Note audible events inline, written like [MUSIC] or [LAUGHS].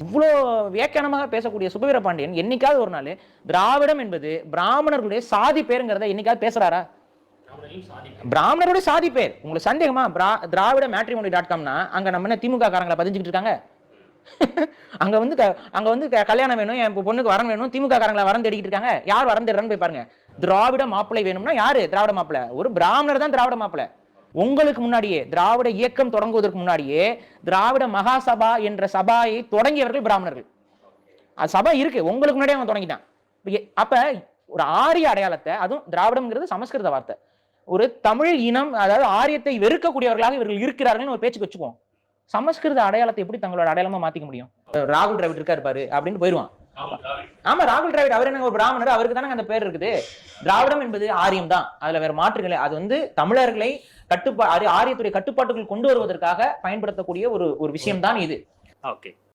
இவ்வளோ வியாக்கியானமாக பேசக்கூடிய சுபவீர பாண்டியன் என்னைக்காவது ஒரு நாள் திராவிடம் என்பது பிராமணர்களுடைய சாதி பேருங்கிறத என்னைக்காவது பேசுறாரா? பிராமணருடைய சாதி பேர். உங்களுக்கு சந்தேகமா? பிரா- திராவிட மேட்ரிமோனி டாட் காம்னா அங்க நம்ம என்ன திமுக காரங்களை பதிஞ்சுக்கிட்டு இருக்காங்க? [LAUGHS] அங்க வந்து க- அங்க வந்து கல்யாணம் வேணும் என் பொண்ணுக்கு வரன் வேணும் திமுக காரங்களை வரம் தேடிக்கிட்டு இருக்காங்க? யார் வரம் தேடுறான்னு போய் பாருங்க. திராவிட மாப்பிள்ளை வேணும்னா யாரு? திராவிட மாப்பிள்ளை. ஒரு பிராமணர் தான் திராவிட மாப்பிள்ளை. உங்களுக்கு முன்னாடியே திராவிட இயக்கம் தொடங்குவதற்கு முன்னாடியே திராவிட மகாசபா என்ற சபாயை தொடங்கியவர்கள் பிராமணர்கள். அது சபை இருக்கு உங்களுக்கு முன்னாடியே அவன் தொடங்கிட்டான். அப்ப ஒரு ஆரிய அடையாளத்தை அதுவும் திராவிடம்ங்கிறது சமஸ்கிருத வார்த்தை. ஒரு தமிழ் இனம் அதாவது ஆரியத்தை வெறுக்கக்கூடியவர்களாக இவர்கள் இருக்கிறார்கள் ஒரு பேச்சுக்கு வச்சுக்குவோம். சமஸ்கிருத அடையாளத்தை எப்படி தங்களோட அடையாளமா மாத்திக்க முடியும்? ராகுல் டிராவிட் இருக்காரு பாரு அப்படின்னு போயிடுவான் ஆமா ராகுல் டிராவிட் அவர் என்ன ஒரு பிராமணர் அவருக்கு தானே அந்த பேர் இருக்குது. திராவிடம் என்பது ஆரியம் தான். அதுல வேற மாற்றுகளை அது வந்து தமிழர்களை கட்டுப்பா ஆரி- ஆரியத்துடைய கட்டுப்பாட்டுக்குள் கொண்டு வருவதற்காக பயன்படுத்தக்கூடிய ஒரு ஒரு விஷயம் தான் இது. ஓகே.